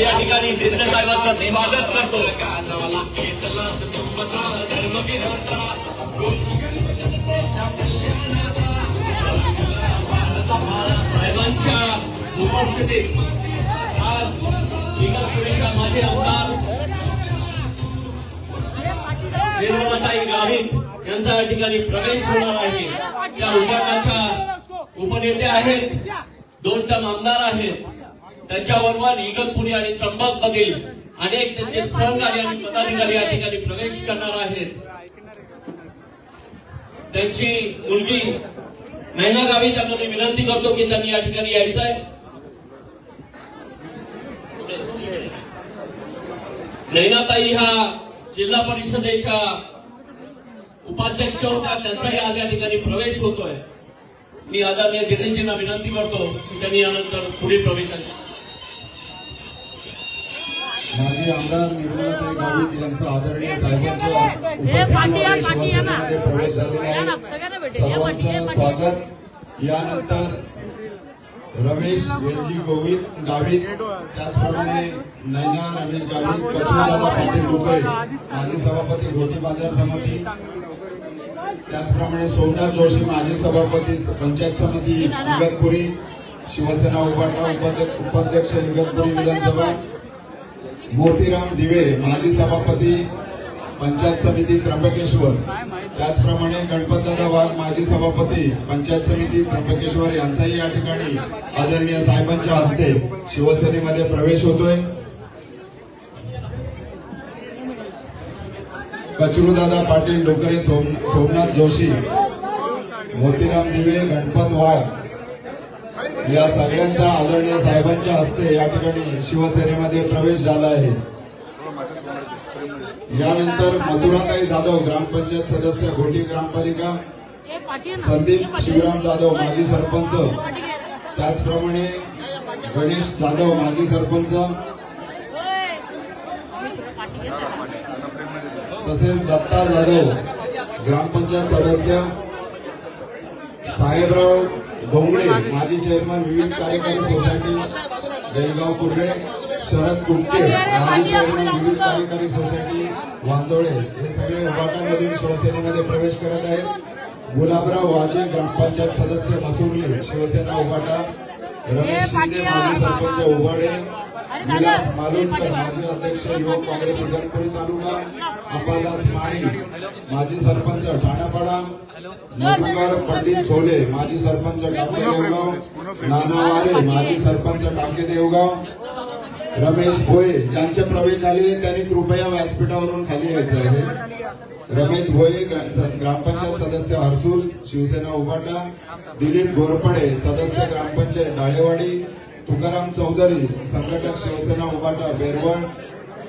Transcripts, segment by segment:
या ठिकाणी शिंदे साहेबांचं स्वागत करतो. साहेबांच्या उपस्थितीत आज इगतपुरीच्या माजी आमदार निर्मलाताई गावित यांचा या ठिकाणी प्रवेश होणार आहे. त्या उद्योगाच्या उपनेते आहेत. दोन टम आमदार आहेत. त्यांच्याबरोबर इगतपुरी आणि त्र्यंबक मधील अनेक त्यांचे सहकारी आणि पदाधिकारी या ठिकाणी प्रवेश करणार आहेत त्यांची मुलगी नैना गावी त्यांना मी विनंती करतो की त्यांनी या ठिकाणी यायचं आहे. नैनाताई ह्या जिल्हा परिषदेच्या उपाध्यक्ष होत्या त्यांचाही आज या ठिकाणी प्रवेश होतोय. मी आदरणीय दिनेशजींना विनंती करतो की त्यांनी यानंतर पुढील प्रवेशात माजी आमदार निर्मलाताई गावित यांचा आदरणीय साहेबांच्या उपस्थितीमध्ये. शिवसेनेमध्ये प्रवेश झालेला आहे सर्वांचं. स्वागत यानंतर रमेश वेलजी गोविंद गावित त्याचप्रमाणे नैना रमेश गावित कचूदादा पाटील डुकरे माजी सभापती घोटी बाजार समिती त्याचप्रमाणे सोमनाथ जोशी माजी सभापती पंचायत समिती इगतपुरी शिवसेना उभाटा उपाध्यक्ष इगतपुरी विधानसभा मोतीराम दिवे माजी सभापती पंचायत समिती त्र्यंबकेश्वर. त्याचप्रमाणे गणपतदादा वाघ माजी सभापती पंचायत समिती त्र्यंबकेश्वर यांचाही या ठिकाणी आदरणीय साहेबांच्या हस्ते शिवसेनेमध्ये प्रवेश होतोय. कचरूदादा पाटील डोकरे सोम सोमनाथ जोशी मोतीराम दिवे गणपत वाघ या सगळ्यांचा आदरणीय साहेबांच्या हस्ते या ठिकाणी शिवसेनेमध्ये प्रवेश झाला आहे. यानंतर मथुराताई जाधव ग्रामपंचायत सदस्य घोटी ग्रामपालिका संदीप शिवराम जाधव माजी सरपंच त्याचप्रमाणे गणेश जाधव माजी सरपंच तसेच दत्ता जाधव ग्रामपंचायत सदस्य साहेबराव धोंगडे माजी चेअरमन विविध कार्यकारी सोसायटी गैगाव कुर्डे शरद कुटके माजी चेअरमन विविध कार्यकारी सोसायटी वांजोळे हे सगळे उभाटामधून शिवसेनेमध्ये प्रवेश करत आहेत. गुलाबराव वाजे ग्रामपंचायत सदस्य मसुर्ली शिवसेना उभाटा रमेश शिंदे माजी सरपंच उभाडे विलास मालुसकर माजी अध्यक्ष युवक काँग्रेस इगतपुरी तालुका अंबादास माळी माजी सरपंच ठाण्यापाडा मधुकर पंडित छोले माजी सरपंच टाके देवगाव नाना वारे माजी सरपंच टाके देवगाव. रमेश भोये ज्यांचे प्रवेश झालेले त्यांनी कृपया व्यासपीठावरून खाली यायचं आहे. रमेश भोये ग्रामपंचायत सदस्य हर्सुल शिवसेना उभाटा दिलीप घोरपडे सदस्य ग्रामपंचायत डाळेवाडी तुकाराम चौधरी संघटक शिवसेना उभाटा बेरवळ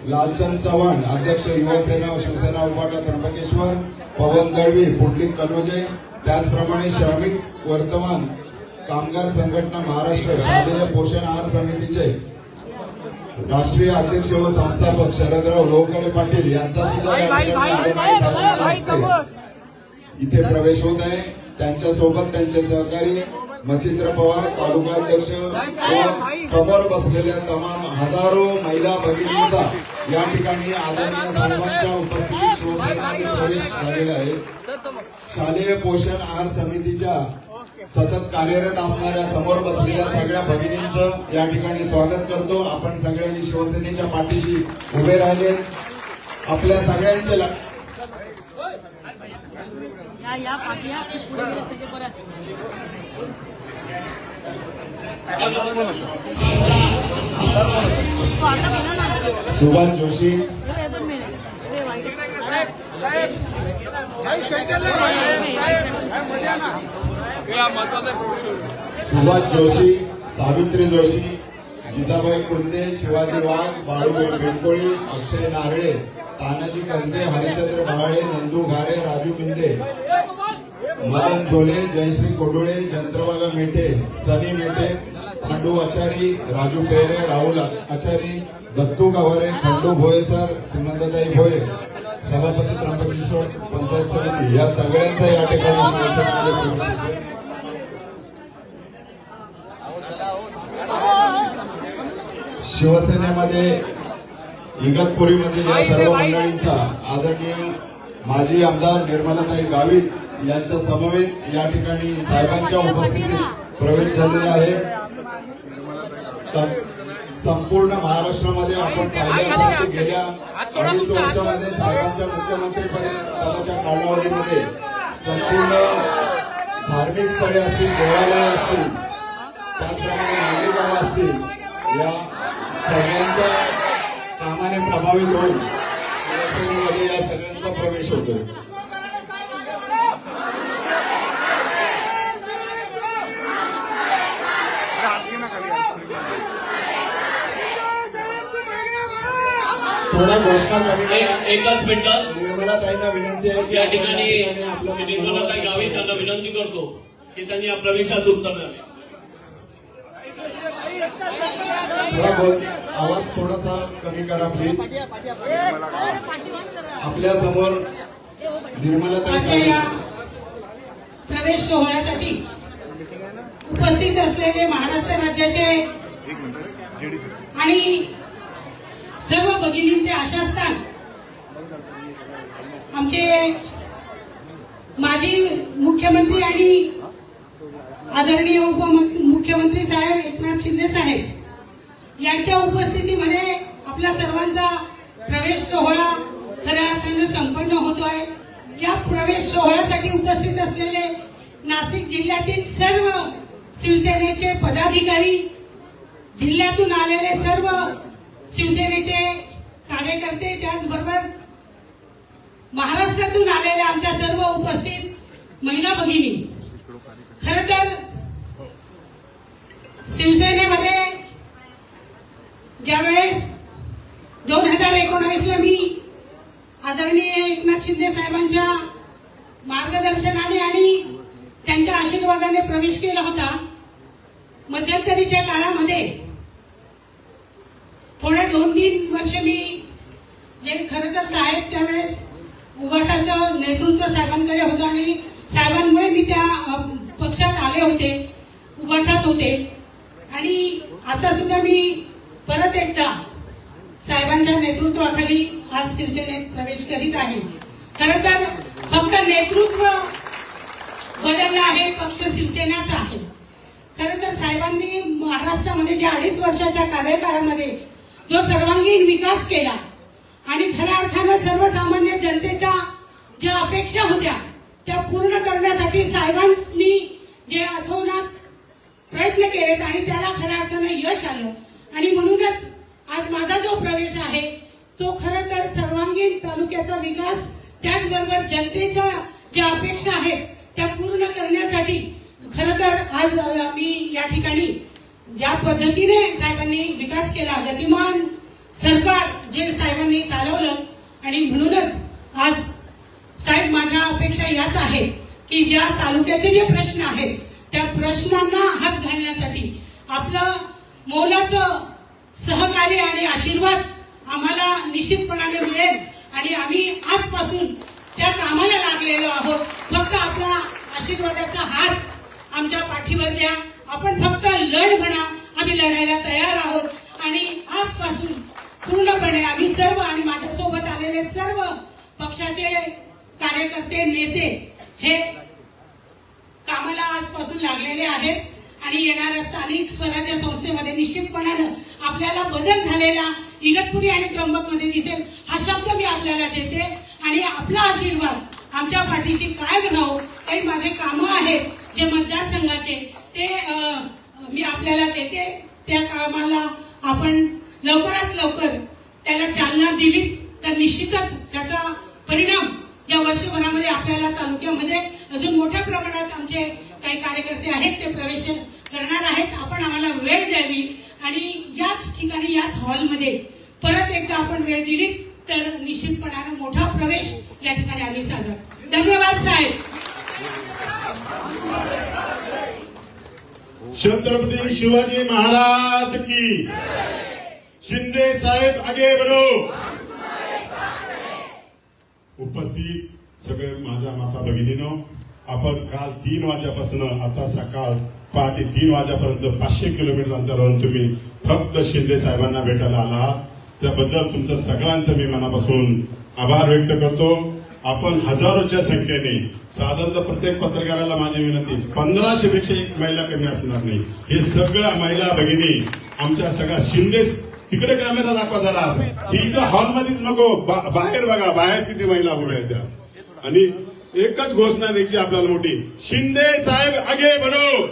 लालचंद चव्हाण अध्यक्ष युवासेना शिवसेना उभाटा त्र्यंबकेश्वर पवन दळवी पुंडलिक कलोजे त्याचप्रमाणे श्रमिक वर्तमान कामगार संघटना महाराष्ट्र शालेय पोषण आहार समितीचे राष्ट्रीय अध्यक्ष व संस्थापक शरदराव लोहकरे पाटील यांचा सुद्धा या इथे प्रवेश होत आहे. त्यांच्यासोबत त्यांचे सहकारी मच्छिंद्र पवार तालुका अध्यक्ष व समोर बसलेल्या तमाम हजारो महिला भगिनींचा या ठिकाणी आदरणीय उपस्थितीत शिवसेनेमध्ये प्रवेश झालेला आहे शालेय पोषण आहार समितीच्या सतत कार्यरत असणाऱ्या समोर बसलेल्या सगळ्या भगिनींचं या ठिकाणी स्वागत करतो. आपण सगळ्यांनी शिवसेनेच्या पाठीशी उभे राहिले आपल्या सगळ्यांचे. सुभाष जोशी हे हे पण मी. हे वाईट. अरे. सुभाष जोशी सावित्री जोशी जिजाबाई कुंदे शिवाजी वाघ बाळू बेंकोळी अक्षय नारळे तानाजी कंदे हरिश्चंद्र बहाळे नंदू घारे राजू मिंदे मदन झोले जयश्री कोडुळे जंत्रवाला मेटे सनी मेठे खंडू आचारी राजू पेरे राहुल आचारी दत्तू गवारे खंडू भोयेसर सुनंदाताई भोये. सभापती त्र्यंबकेश्वर पंचायत समिती या सगळ्यांचा या ठिकाणी म्हणजे शिवसेनेमध्ये प्रवेश इगतपुरीमधील या सर्व मंडळींचा आदरणीय माजी आमदार निर्मलाताई गावित यांच्या समवेत या ठिकाणी साहेबांच्या उपस्थितीत प्रवेश झालेला आहे. तर संपूर्ण महाराष्ट्रामध्ये आपण पाहिले असेल की गेल्या अडीच वर्षामध्ये साहेबांच्या मुख्यमंत्री पदाच्या कालावधीमध्ये संपूर्ण धार्मिक स्थळे असतील देवालय असतील त्याचप्रमाणे नागरिकांना असतील या सगळ्यांच्या कामाने प्रभावित होऊन शिवसेनेमध्ये या सगळ्यांचा प्रवेश होतो. थोड्या घोषणा एकच मिनिट. निर्मलाताईंना विनंती आहे की या ठिकाणी निर्मलाताई गावी त्यांना विनंती करतो की त्यांनी या प्रवेशाचं उत्तर द्यावे थोडा बोल. आवाज थोडासा कमी करा प्लीज आपल्यासमोर निर्मलाताई प्रवेश सोहळ्यासाठी उपस्थित असलेले महाराष्ट्र राज्याचे आणि सर्व भगिनींचे आशास्थान. आमचे माजी मुख्यमंत्री आणि आदरणीय उपमुख्यमंत्री साहेब एकनाथ शिंदे साहेब यांच्या उपस्थितीमध्ये आपल्या सर्वांचा प्रवेश सोहळा खऱ्या अर्थानं संपन्न होतो आहे. या प्रवेश सोहळ्यासाठी उपस्थित असलेले नाशिक जिल्ह्यातील सर्व शिवसेनेचे पदाधिकारी जिल्ह्यातून आलेले सर्व शिवसेनेचे कार्यकर्ते त्याचबरोबर महाराष्ट्रातून आलेल्या आमच्या सर्व उपस्थित महिला भगिनी. खर तर शिवसेनेमध्ये ज्यावेळेस दोन हजार एकोणावीसला मी आदरणीय एकनाथ शिंदे साहेबांच्या मार्गदर्शनाने आणि त्यांच्या आशीर्वादाने प्रवेश केला होता मध्यंतरीच्या काळामध्ये थोडे दोन तीन वर्ष मी जे खरं तर साहेब त्यावेळेस उभाटाचं नेतृत्व साहेबांकडे होतं आणि साहेबांमुळे मी त्या पक्षात आले होते उभाटात होते. आणि आता सुद्धा मी परत एकदा साहेबांच्या नेतृत्वाखाली आज शिवसेनेत प्रवेश करीत आहे. खरं तर फक्त नेतृत्व बदललं आहे पक्ष शिवसेनाचा आहे. खरं तर साहेबांनी महाराष्ट्रामध्ये ज्या अडीच वर्षाच्या कार्यकाळामध्ये जो सर्वांगीण विकास केला आणि खऱ्या अर्थानं सर्वसामान्य जनतेच्या ज्या अपेक्षा होत्या त्या पूर्ण करण्यासाठी साहेबांनी जे अथोनात प्रयत्न केलेत आणि त्याला खऱ्या अर्थानं यश आलं. आणि म्हणूनच आज माझा जो प्रवेश आहे तो खरं तर सर्वांगीण तालुक्याचा विकास त्याचबरोबर जनतेच्या ज्या अपेक्षा आहेत त्या पूर्ण करण्यासाठी खरं तर आज मी या ठिकाणी ज्या पद्धतीने साहेबांनी विकास केला गतिमान सरकार जे साहेबांनी चालवलं आणि म्हणूनच आज साहेब माझ्या अपेक्षा याच आहे की ज्या तालुक्याचे जे प्रश्न आहेत त्या प्रश्नांना हात घालण्यासाठी आपलं मोलाचं सहकार्य आणि आशीर्वाद आम्हाला निश्चितपणाने मिळेल. आणि आम्ही आजपासून त्या कामाला लागलेलो आहोत. फक्त आपला आशीर्वादाचा हात आमच्या पाठीवर द्या. आपण फक्त लढ म्हणा आम्ही लढायला तयार आहोत. आणि आजपासून पूर्णपणे आम्ही सर्व आणि माझ्यासोबत आलेले सर्व पक्षाचे कार्यकर्ते नेते हे कामाला आजपासून लागलेले आहेत. आणि येणाऱ्या स्थानिक स्वराज्य संस्थेमध्ये निश्चितपणानं आपल्याला बदल झालेला इगतपुरी आणि त्र्यंबकमध्ये दिसेल हा शब्द मी आपल्याला देते. आणि आपला आशीर्वाद आमच्या पाठीशी काय राहो काही माझे कामं आहेत जे मतदारसंघाचे ते मी आपल्याला देते. त्या कामाला आपण लवकरात लवकर त्याला चालना दिली तर निश्चितच त्याचा परिणाम या वर्षभरामध्ये आपल्याला तालुक्यामध्ये अजून मोठ्या प्रमाणात आमचे काही कार्यकर्ते आहेत ते प्रवेश करणार आहेत. आपण आम्हाला वेळ द्यावी आणि याच ठिकाणी याच हॉलमध्ये परत एकदा आपण वेळ दिली तर निश्चितपणानं मोठा प्रवेश या ठिकाणी आम्ही साधर धन्यवाद साहेब. छत्रपती शिवाजी महाराज की। शिंदे साहेब आगे बढो। उपस्थित सगळे माझ्या माता भगिनीनो आपण काल तीन वाजेपासून आता सकाळ पहाटे तीन वाजेपर्यंत पाचशे किलोमीटर अंतरावरून तुम्ही फक्त शिंदे साहेबांना भेटायला आलात त्याबद्दल तुमचं सगळ्यांचं मी मनापासून आभार व्यक्त करतो. आपण हजारोच्या संख्येने साधारणतः प्रत्येक पत्रकाराला माझी विनंती पंधराशे पेक्षा एक महिला कमी असणार नाही. हे सगळ्या महिला भगिनी आमच्या सगळ्या शिंदे तिकडे कॅमेरा दाखवा जरा. इथं हॉलमध्येच नको बाहेर बघा बाहेर किती महिला उभ्या त्या. आणि एकच घोषणा द्यायची आपल्याला मोठी. शिंदे साहेब आगे बढो!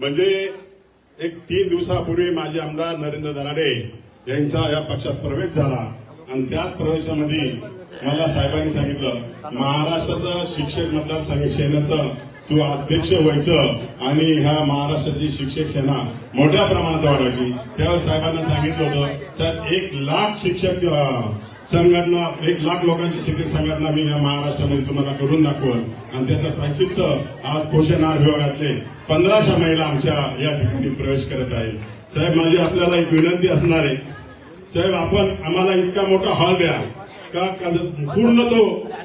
म्हणजे एक तीन दिवसापूर्वी माजी आमदार नरेंद्र दराडे यांचा या पक्षात प्रवेश झाला. आणि त्याच प्रवेशामध्ये मला साहेबांनी सांगितलं महाराष्ट्राचं शिक्षक मतदारसंघ सेनेचं तू अध्यक्ष व्हायचं आणि ह्या महाराष्ट्राची शिक्षक सेना मोठ्या प्रमाणात वाढवायची त्यावेळेस साहेबांना सांगितलं होतं सर एक लाख शिक्षक संघटना एक लाख लोकांची शिक्षक संघटना मी या महाराष्ट्रामध्ये तुम्हाला करून दाखवल. आणि त्याचं प्राचित्त आज पोषण आहार विभागातले पंधराशे महिला आमच्या या ठिकाणी प्रवेश करत आहे साहेब माझी आपल्याला एक विनंती असणार आहे. साहेब आपण आम्हाला इतका मोठा हॉल द्या. का पूर्ण तो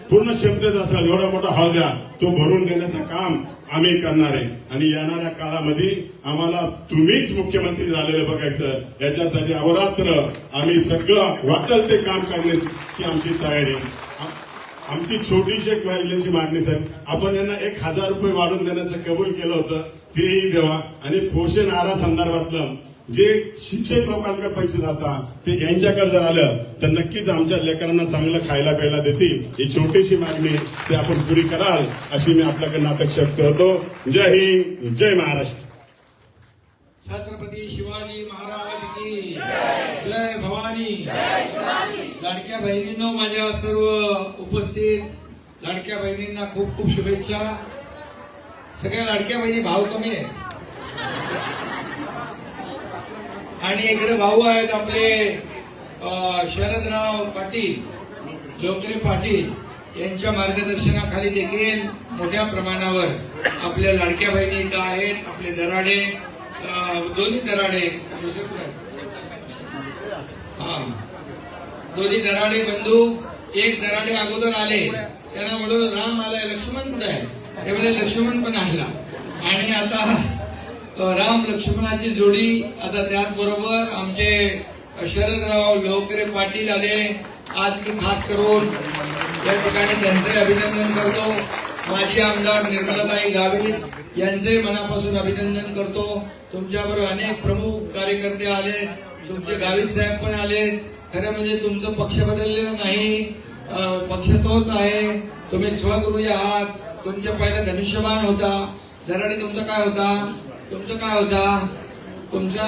पूर्ण शब्दच असेल एवढा मोठा हॉल द्या. तो भरून देण्याचं काम आम्ही करणार आहे. आणि येणाऱ्या काळामध्ये आम्हाला तुम्हीच मुख्यमंत्री झालेलं बघायचं. याच्यासाठी अवरात्र आम्ही सगळं वाटेल ते काम करण्याची आमची तयारी आमची छोटीशी एक महिलांची मागणी साहेब आपण यांना एक हजार रुपये वाढून देण्याचं कबूल केलं होतं तेही देवा. आणि पोषण आहारा संदर्भातलं जे शिक्षक लोकांकडे पैसे जातात ते यांच्याकडे जर आलं तर नक्कीच आमच्या लेकरांना चांगलं खायला प्यायला देतील. ही छोटीशी मागणी ते आपण पुरी कराल अशी मी आपल्याकडनं अपेक्षा करतो. जय हिंद जय महाराष्ट्र. छत्रपती शिवाजी महाराज की जय भवानी. लाडक्या बहिणींनो माझ्या सर्व उपस्थित लाडक्या बहिणींना खूप खूप शुभेच्छा. सगळ्या लाडक्या बहिणी भाव कमी आहेत. आणि इकडे भाऊ आहेत आपले शरदराव पाटील लोकरे पाटील. यांच्या मार्गदर्शनाखाली देखील मोठ्या प्रमाणावर आपल्या लाडक्या बहिणी इथं आहेत आपले दराडे दोन्ही दराडे. हा. दोन्ही दराडे बंधू एक दराडे अगोदर आले त्यांना म्हणून राम आलाय लक्ष्मण कुठे आहे? त्यामुळे म्हणजे लक्ष्मण पण आला. आणि आता राम लक्ष्मणाची जोडी आता त्याचबरोबर आमचे शरदराव लोकरे पाटील आले. आज मी खास करून या ठिकाणी त्यांचे अभिनंदन करतो. माजी आमदार निर्मलाताई गावित यांचे मनापासून अभिनंदन करतो. तुमच्याबरोबर अनेक प्रमुख कार्यकर्ते आले. तुमचे गावित साहेब पण आले. खरं म्हणजे तुमचं पक्ष बदललेलं नाही. पक्ष तोच आहे. तुम्ही स्वगृही आहात. तुमच्या पहिला धनुष्यबाण होता. धराडी तुमचा काय होता? तुमचं काय होता? तुमचा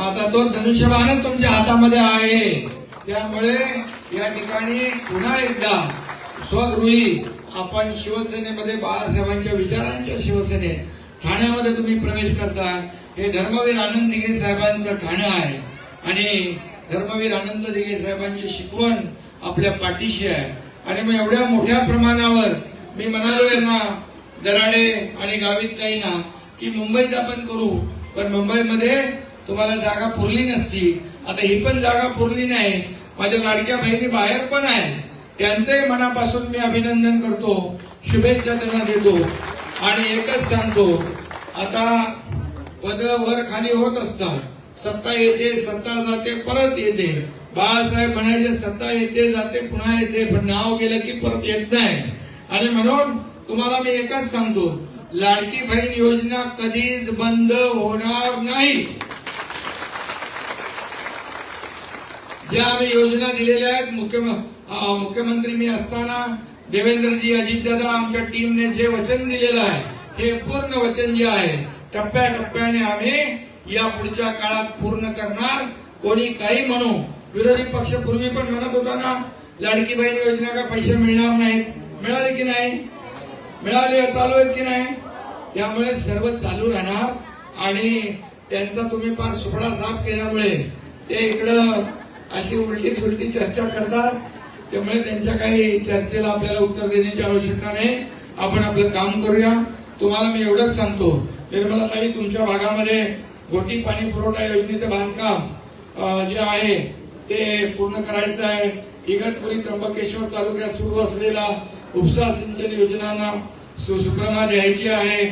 आता तो धनुष्यबाणच तुमच्या हातामध्ये आहे. त्यामुळे या ठिकाणी पुन्हा एकदा स्वगृही आपण शिवसेनेमध्ये बाळासाहेबांच्या विचारांच्या शिवसेनेत ठाण्यामध्ये तुम्ही प्रवेश करताय हे धर्मवीर आनंद दिघे साहेबांचं ठाणं आहे. आणि धर्मवीर आनंद दिघे साहेबांची शिकवण आपल्या पाठीशी आहे. आणि मग एवढ्या मोठ्या प्रमाणावर मी म्हणालो यांना दराडे आणि गावित काही ना की मुंबईत आपण करू पण मुंबईमध्ये तुम्हाला जागा पुरली नसती. आता ही पण जागा पुरली नाही. माझ्या लाडक्या बहिणी बाहेर पण आहे त्यांचंही मनापासून मी अभिनंदन करतो. शुभेच्छा त्यांना देतो. आणि एकच सांगतो. आता पद वर खाली होत असतात. सत्ता येते सत्ता जाते परत येते. बाळासाहेब म्हणायचे सत्ता येते जाते पुन्हा येते पण नाव गेलं की परत येत नाही. आणि म्हणून तुम्हाला मी एकच सांगतो. लाडकी बहीण योजना कधीच बंद होणार नाही. ज्या आम्ही योजना दिलेल्या आहेत मुख्य मुख्यमंत्री मी असताना देवेंद्रजी अजितदादा आमच्या टीमने जे वचन दिलेलं आहे हे पूर्ण वचन जे आहे टप्प्याटप्प्याने आम्ही या पुढच्या काळात पूर्ण करणार. कोणी काही म्हणू विरोधी पक्ष पूर्वी पण म्हणत होता ना लाडकी बहीण योजना का पैसे मिळणार नाहीत. मिळाले की नाही? मिळाले चालू आहेत की नाही? त्यामुळे सर्व चालू राहणार आणि त्यांचा तुम्ही फार सुपडा साफ केल्यामुळे ते इकडं अशी उलटी सुलटी चर्चा करतात. त्यामुळे त्यांच्या काही चर्चेला आपल्याला उत्तर देण्याची आवश्यकता नाही. आपण आपलं काम करूया. तुम्हाला मी एवढंच सांगतो. निर्मला ताई तुमच्या भागामध्ये गोटी पाणी पुरवठा योजनेचं बांधकाम जे आहे ते पूर्ण करायचं आहे. इगतपुरी त्र्यंबकेश्वर तालुक्यात सुरू असलेला उपसा सिंचन योजनांना सुसुप्रमा द्यायची आहे.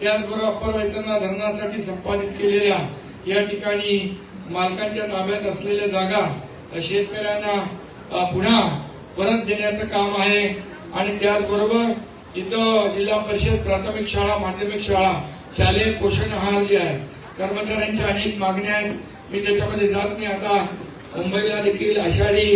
त्याचबरोबर अप्पर वेतना धरणासाठी संपादित केलेल्या या ठिकाणी मालकांच्या ताब्यात असलेल्या जागा शेतकऱ्यांना पुन्हा परत देण्याचं काम आहे. आणि त्याचबरोबर इथं जिल्हा परिषद प्राथमिक शाळा माध्यमिक शाळा शालेय पोषण आहार जे आहे कर्मचाऱ्यांच्या अनेक मागण्या आहेत. मी त्याच्यामध्ये जात नाही. आता मुंबईला देखील आषाढी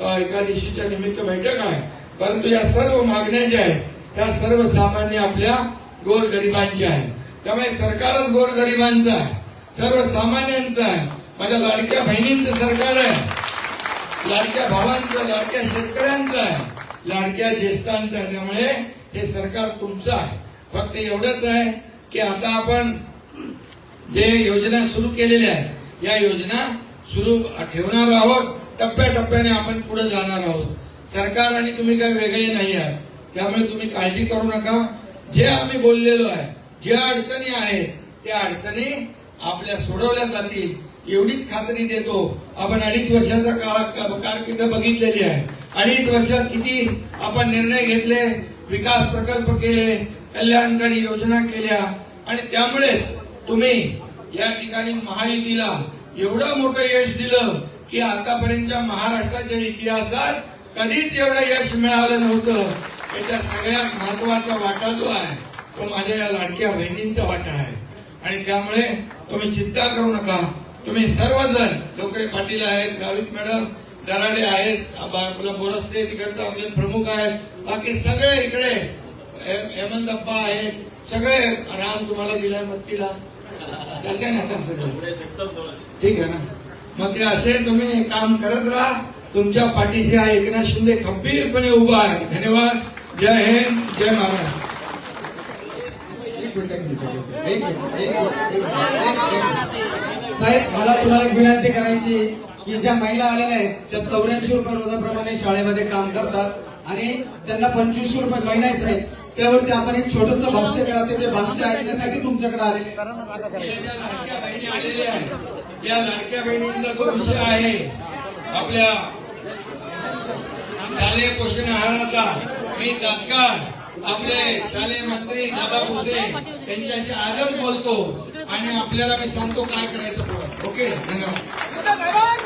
एकादशीच्या निमित्त बैठक आहे. परंतु या सर्व मागण्या ज्या आहेत त्या सर्वसामान्य आपल्या गोरगरिबांच्या आहेत. त्यामुळे सरकारच गोरगरिबांचं आहे. सर्वसामान्यांचं आहे. माझ्या लाडक्या बहिणींचं सरकार आहे. लाडक्या भावांचं लाडक्या शेतकऱ्यांचं आहे. लाडक्या ज्येष्ठांचं आहे. त्यामुळे हे सरकार तुमचं आहे. फक्त एवढंच आहे की आता आपण जे योजना सुरू केलेल्या आहेत या योजना सुरू ठेवणार आहोत. टप्प्याटप्प्याने आपण पुढे जाणार आहोत. सरकार आणि तुम्ही काही वेगळे नाही आहात. त्यामुळे तुम्ही काळजी करू नका. जे आम्ही बोललेलो आहे ज्या अडचणी आहेत त्या अडचणी आपल्या सोडवल्या जातील. एवढीच खात्री देतो. आपण अडीच वर्षाचा काळ कारकिर्द बघितलेली आहे. अडीच वर्षात किती आपण निर्णय घेतले विकास प्रकल्प केले कल्याणकारी योजना केल्या. आणि त्यामुळेच तुम्ही या ठिकाणी महायुतीला एवढं मोठं यश दिलं की आतापर्यंतच्या महाराष्ट्राच्या इतिहासात कधीच एवढं यश मिळालं नव्हतं. त्याच्या सगळ्यात महत्त्वाचा वाटा जो आहे तो माझ्या या लाडक्या बहिणींचा वाटा आहे. आणि त्यामुळे तुम्ही चिंता करू नका. तुम्ही सर्वजण डोकरे पाटील आहेत गावित मॅडम दराडे आहेत आबा- आपला बोरस्ते तिकडचं आपले प्रमुख आहेत बाकी सगळे इकडे हेमंतप्पा हेमंत अप्पा आहेत सगळे राम तुम्हाला दिलाय मत्तीला. चालते ना आता सगळं? ठीक आहे ना? मग ते असे तुम्ही काम करत राहा. तुमच्या पाठीशी हा एकनाथ शिंदे खंबीरपणे उभा आहे. धन्यवाद. जय हिंद जय महाराष्ट्र। एक मिनिट, एक मिनिट, एक मिनिट, एक मिनिट, साहेब मला तुम्हाला एक विनंती करायची की ज्या महिला आलेल्या आहेत त्या चौऱ्याऐंशी रुपये रोजाप्रमाणे शाळेमध्ये काम करतात आणि त्यांना पंचवीसशे रुपये महिना आहे साहेब. त्यावरती आपण एक छोटस भाष्य करा ते भाष्य ऐकण्यासाठी तुमच्याकडे आलेले ज्या लाडक्या बहिणी आलेल्या आहेत. या लाडक्या बहिणींचा जो विषय आहे आपल्या शालेय पोषण आहाराचा मी तात्काळ आपले शालेय मंत्री दादा भुसे यांच्याशी आजच बोलतो आणि आपल्याला मी सांगतो काय करायचं ओके? धन्यवाद.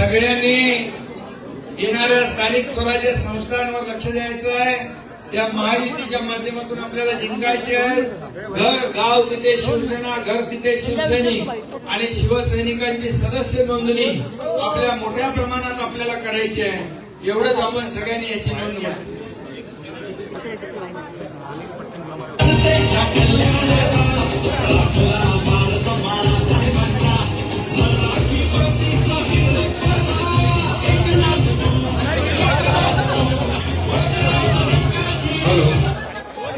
सगळ्यांनी येणाऱ्या स्थानिक स्वराज्य संस्थांवर लक्ष द्यायचं आहे. या महायुतीच्या माध्यमातून आपल्याला जिंकायचे आहे. घर गाव तिथे शिवसेना घर तिथे शिवसैनिक आणि शिवसैनिकांची सदस्य नोंदणी आपल्या मोठ्या प्रमाणात आपल्याला करायची आहे. एवढंच आपण सगळ्यांनी याची नोंद घ्या.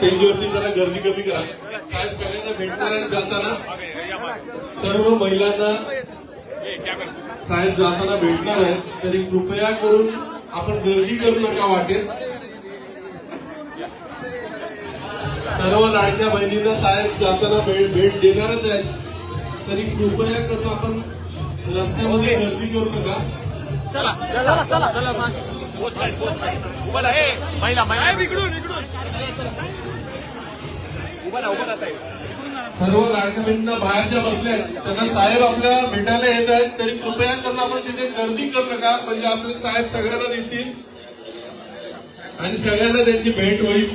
स्टेजवरती जरा गर्दी कमी करा. साहेब सगळ्यांना भेटणार आहेत जाताना सर्व महिलांना साहेब जाताना भेटणार आहेत. तरी कृपया करून आपण गर्दी करू नका वाटेत. सर्व लाडक्या बहिणींना साहेब जाताना भेट भेट देणारच आहेत. तरी कृपया करून आपण रस्त्यामध्ये गर्दी करू नका. चला चला चला चला उभा हे महिला महिला. इकडून इकडून. सर्व लाडक्या बहिणींना बाहेर ज्या बसल्या आहेत त्यांना साहेब आपल्या भेटायला येत आहेत तरी कृपया त्यांना आपण तिथे गर्दी करू नका. म्हणजे आपले साहेब सगळ्यांना दिसतील. आणि सगळ्यांना त्यांची भेट होईल.